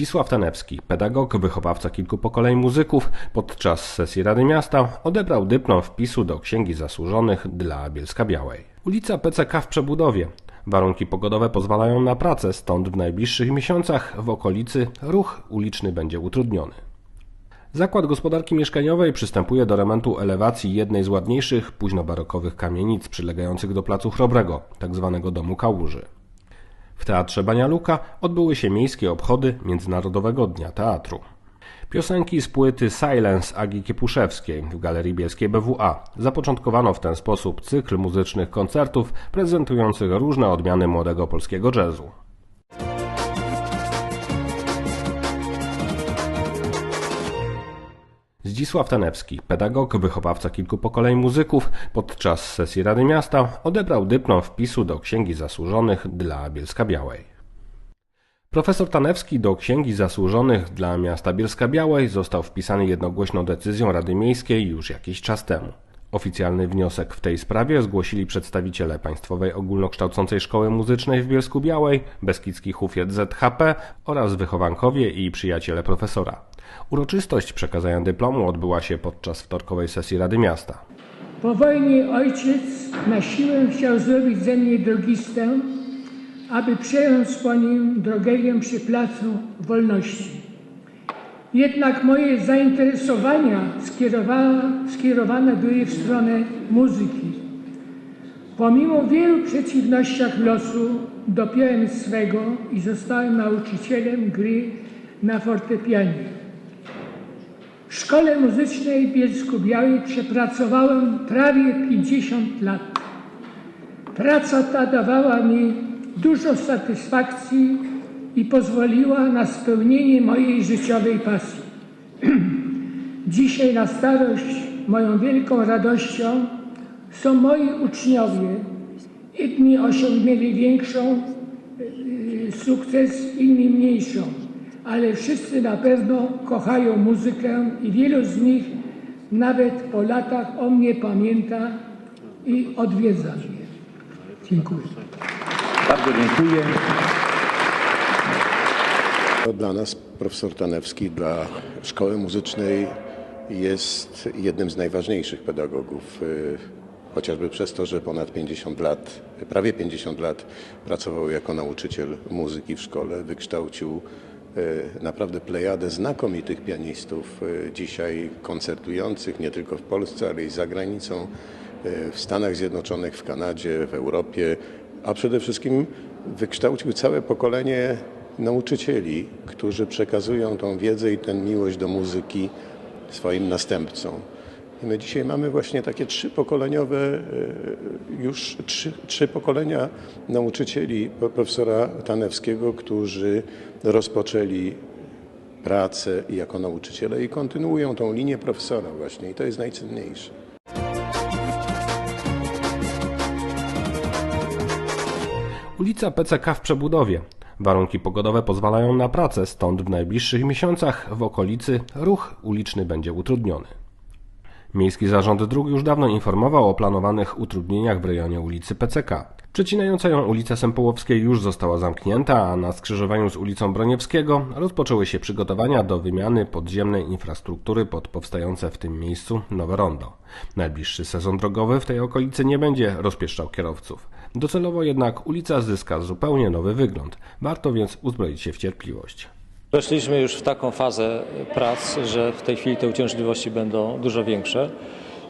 Zdzisław Tanewski, pedagog, wychowawca kilku pokoleń muzyków, podczas sesji Rady Miasta odebrał dyplom wpisu do Księgi Zasłużonych dla Bielska Białej. Ulica PCK w przebudowie. Warunki pogodowe pozwalają na pracę, stąd w najbliższych miesiącach w okolicy ruch uliczny będzie utrudniony. Zakład Gospodarki Mieszkaniowej przystępuje do remontu elewacji jednej z ładniejszych późnobarokowych kamienic przylegających do Placu Chrobrego, tzw. Domu Kałuży. W Teatrze Banialuka odbyły się miejskie obchody Międzynarodowego Dnia Teatru. Piosenki z płyty Silence Agi Kiepuszewskiej w Galerii Bielskiej BWA zapoczątkowano w ten sposób cykl muzycznych koncertów prezentujących różne odmiany młodego polskiego jazzu. Zdzisław Tanewski, pedagog, wychowawca kilku pokoleń muzyków, podczas sesji Rady Miasta odebrał dyplom wpisu do Księgi Zasłużonych dla Bielska Białej. Profesor Tanewski do Księgi Zasłużonych dla miasta Bielska Białej został wpisany jednogłośną decyzją Rady Miejskiej już jakiś czas temu. Oficjalny wniosek w tej sprawie zgłosili przedstawiciele Państwowej Ogólnokształcącej Szkoły Muzycznej w Bielsku Białej, Beskidzki Hufiet ZHP oraz wychowankowie i przyjaciele profesora. Uroczystość przekazania dyplomu odbyła się podczas wtorkowej sesji Rady Miasta. Po wojnie ojciec na siłę chciał zrobić ze mnie drogistę, aby przejąć po nim drogerię przy Placu Wolności. Jednak moje zainteresowania skierowane były w stronę muzyki. Pomimo wielu przeciwnościach losu dopiąłem swego i zostałem nauczycielem gry na fortepianie. W szkole muzycznej w Bielsku Białej przepracowałem prawie 50 lat. Praca ta dawała mi dużo satysfakcji i pozwoliła na spełnienie mojej życiowej pasji. Dzisiaj na starość moją wielką radością są moi uczniowie. Jedni osiągnęli większą y, sukces, inni mniejszą, ale wszyscy na pewno kochają muzykę i wielu z nich nawet po latach o mnie pamięta i odwiedza mnie. Dziękuję. Bardzo dziękuję. Dla nas profesor Tanewski, dla szkoły muzycznej jest jednym z najważniejszych pedagogów, y, chociażby przez to, że ponad 50 lat, prawie 50 lat pracował jako nauczyciel muzyki w szkole, wykształcił naprawdę plejadę znakomitych pianistów, y, dzisiaj koncertujących nie tylko w Polsce, ale i za granicą, w Stanach Zjednoczonych, w Kanadzie, w Europie, a przede wszystkim wykształcił całe pokolenie nauczycieli, którzy przekazują tą wiedzę i tę miłość do muzyki swoim następcom. My dzisiaj mamy właśnie takie trzypokoleniowe, e, już trzy, trzy pokolenia nauczycieli profesora Tanewskiego, którzy rozpoczęli pracę jako nauczyciele i kontynuują tą linię profesora właśnie i to jest najcenniejsze. Ulica PCK w przebudowie. Warunki pogodowe pozwalają na pracę, stąd w najbliższych miesiącach w okolicy ruch uliczny będzie utrudniony. Miejski Zarząd Dróg już dawno informował o planowanych utrudnieniach w rejonie ulicy PCK. Przecinająca ją ulica Sępołowskiej już została zamknięta, a na skrzyżowaniu z ulicą Broniewskiego rozpoczęły się przygotowania do wymiany podziemnej infrastruktury pod powstające w tym miejscu nowe rondo. Najbliższy sezon drogowy w tej okolicy nie będzie rozpieszczał kierowców. Docelowo jednak ulica zyska zupełnie nowy wygląd. Warto więc uzbroić się w cierpliwość. Weszliśmy już w taką fazę prac, że w tej chwili te uciążliwości będą dużo większe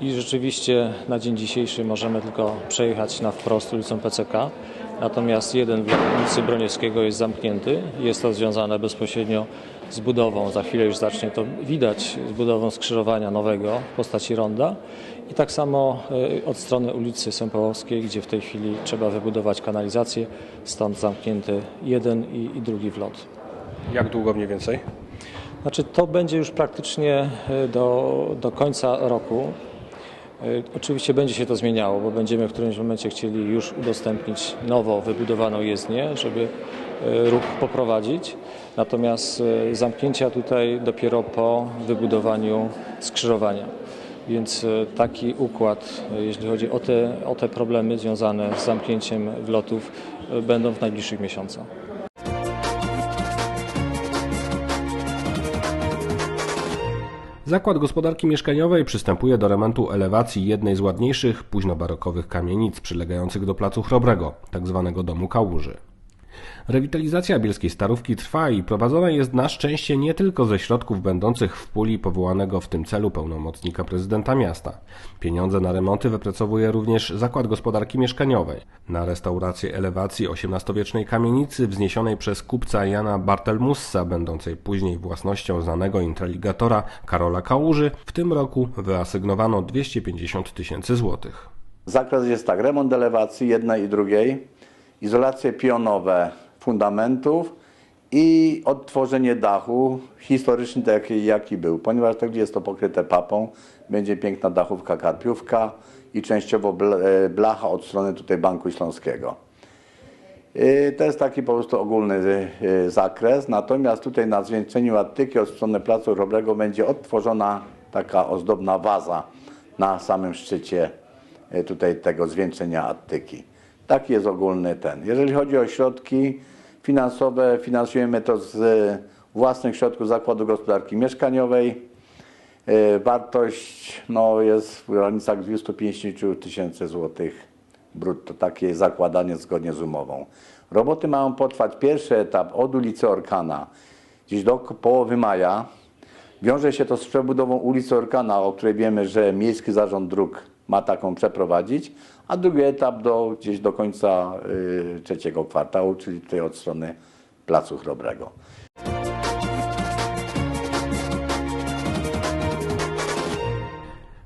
i rzeczywiście na dzień dzisiejszy możemy tylko przejechać na wprost ulicą PCK. Natomiast jeden blok ulicy Broniewskiego jest zamknięty. Jest to związane bezpośrednio z budową, za chwilę już zacznie to widać, z budową skrzyżowania nowego w postaci ronda. I tak samo e, od strony ulicy Sępołowskiej, gdzie w tej chwili trzeba wybudować kanalizację, stąd zamknięty jeden i, i drugi wlot. Jak długo mniej więcej? Znaczy to będzie już praktycznie e, do, do końca roku. E, oczywiście będzie się to zmieniało, bo będziemy w którymś momencie chcieli już udostępnić nowo wybudowaną jezdnię, żeby ruch poprowadzić. Natomiast zamknięcia tutaj dopiero po wybudowaniu skrzyżowania. Więc e, taki układ, e, jeśli chodzi o te, o te problemy związane z zamknięciem wlotów, e, będą w najbliższych miesiącach. Zakład Gospodarki Mieszkaniowej przystępuje do remontu elewacji jednej z ładniejszych późnobarokowych kamienic przylegających do placu Chrobrego, tzw. domu Kałuży. Rewitalizacja bielskiej starówki trwa i prowadzona jest na szczęście nie tylko ze środków będących w puli powołanego w tym celu pełnomocnika prezydenta miasta. Pieniądze na remonty wypracowuje również Zakład Gospodarki Mieszkaniowej. Na restaurację elewacji XVIII-wiecznej kamienicy wzniesionej przez kupca Jana Bartelmussa, będącej później własnością znanego intraligatora Karola Kałuży, w tym roku wyasygnowano 250 tysięcy złotych. Zakres jest tak, remont elewacji jednej i drugiej, izolacje pionowe fundamentów i odtworzenie dachu historyczny taki jaki był. Ponieważ tak jest to pokryte papą, będzie piękna dachówka karpiówka i częściowo e, blacha od strony tutaj Banku Śląskiego. Y, To jest taki po prostu ogólny y, zakres. Natomiast tutaj na zwieńczeniu Attyki od strony Placu Chrobrego będzie odtworzona taka ozdobna waza na samym szczycie tutaj tego zwieńczenia Attyki. Taki jest ogólny ten. Jeżeli chodzi o środki finansowe, finansujemy to z własnych środków Zakładu Gospodarki Mieszkaniowej. Y, Wartość no, jest w granicach 250 tysięcy złotych brutto. Takie zakładanie zgodnie z umową. Roboty mają potrwać pierwszy etap od ulicy Orkana, gdzieś do połowy maja. Wiąże się to z przebudową ulicy Orkana, o której wiemy, że Miejski Zarząd Dróg ma taką przeprowadzić, a drugi etap do, gdzieś do końca y, trzeciego kwartału, czyli tutaj od strony Placu Chrobrego.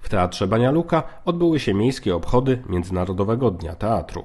W Teatrze Banialuka odbyły się miejskie obchody Międzynarodowego Dnia Teatru.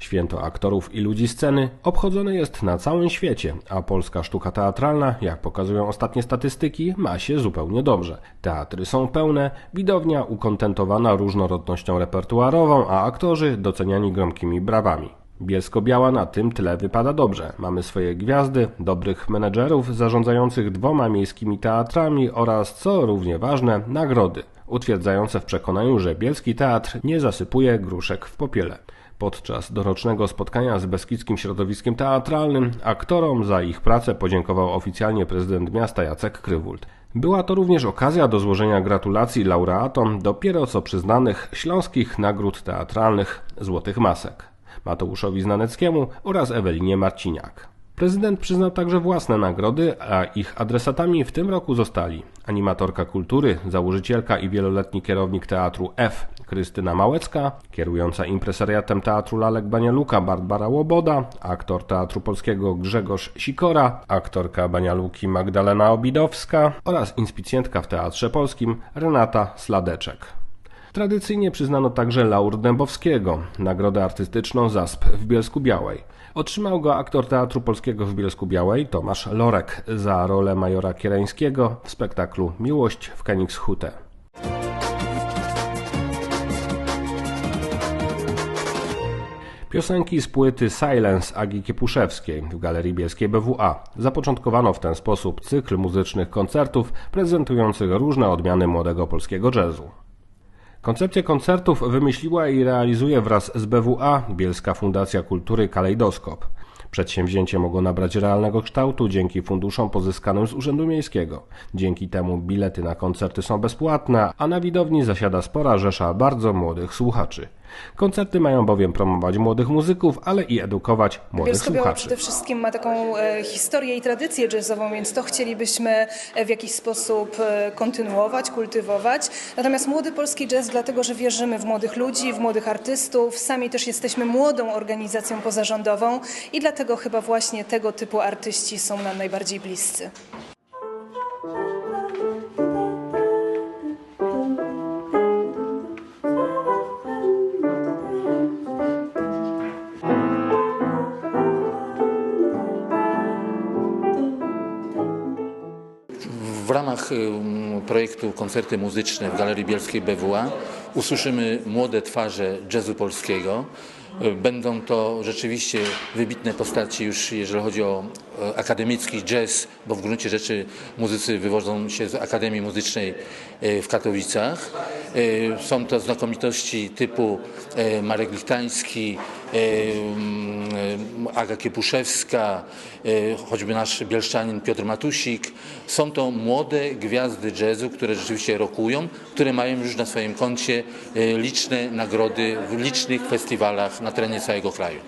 Święto aktorów i ludzi sceny obchodzone jest na całym świecie, a polska sztuka teatralna, jak pokazują ostatnie statystyki, ma się zupełnie dobrze. Teatry są pełne, widownia ukontentowana różnorodnością repertuarową, a aktorzy doceniani gromkimi brawami. Bielsko-Biała na tym tle wypada dobrze. Mamy swoje gwiazdy, dobrych menedżerów zarządzających dwoma miejskimi teatrami oraz, co równie ważne, nagrody, utwierdzające w przekonaniu, że bielski teatr nie zasypuje gruszek w popiele. Podczas dorocznego spotkania z Beskidzkim Środowiskiem Teatralnym aktorom za ich pracę podziękował oficjalnie prezydent miasta Jacek Krywult. Była to również okazja do złożenia gratulacji laureatom dopiero co przyznanych śląskich nagród teatralnych Złotych Masek. Mateuszowi Znaneckiemu oraz Ewelinie Marciniak. Prezydent przyznał także własne nagrody, a ich adresatami w tym roku zostali animatorka kultury, założycielka i wieloletni kierownik teatru F Krystyna Małecka, kierująca impresariatem teatru Lalek Banialuka Barbara Łoboda, aktor teatru polskiego Grzegorz Sikora, aktorka Banialuki Magdalena Obidowska oraz inspicjentka w teatrze polskim Renata Sladeczek. Tradycyjnie przyznano także Laur Dębowskiego, nagrodę artystyczną ZASP w Bielsku Białej. Otrzymał go aktor Teatru Polskiego w Bielsku Białej Tomasz Lorek za rolę majora Kiereńskiego w spektaklu Miłość w Kenigshutte. Piosenki z płyty Silence Agi Kiepuszewskiej w Galerii Bielskiej BWA. Zapoczątkowano w ten sposób cykl muzycznych koncertów prezentujących różne odmiany młodego polskiego jazzu. Koncepcję koncertów wymyśliła i realizuje wraz z BWA Bielska Fundacja Kultury Kalejdoskop. Przedsięwzięcie mogło nabrać realnego kształtu dzięki funduszom pozyskanym z Urzędu Miejskiego. Dzięki temu bilety na koncerty są bezpłatne, a na widowni zasiada spora rzesza bardzo młodych słuchaczy. Koncerty mają bowiem promować młodych muzyków, ale i edukować młodych Bielsko-Biała słuchaczy. przede wszystkim ma taką e, historię i tradycję jazzową, więc to chcielibyśmy e, w jakiś sposób e, kontynuować, kultywować. Natomiast młody polski jazz, dlatego że wierzymy w młodych ludzi, w młodych artystów, sami też jesteśmy młodą organizacją pozarządową i dlatego chyba właśnie tego typu artyści są nam najbardziej bliscy. W ramach ym, projektu Koncerty Muzyczne w Galerii Bielskiej BWA usłyszymy młode twarze jazzu polskiego. Będą to rzeczywiście wybitne postaci już jeżeli chodzi o akademicki jazz, bo w gruncie rzeczy muzycy wywodzą się z Akademii Muzycznej e, w Katowicach. E, Są to znakomitości typu e, Marek Lichtański, e, Aga Kiepuszewska, e, choćby nasz bielszczanin Piotr Matusik. Są to młode gwiazdy jazzu, które rzeczywiście rokują, które mają już na swoim koncie e, liczne nagrody w licznych festiwalach na terenie całego kraju.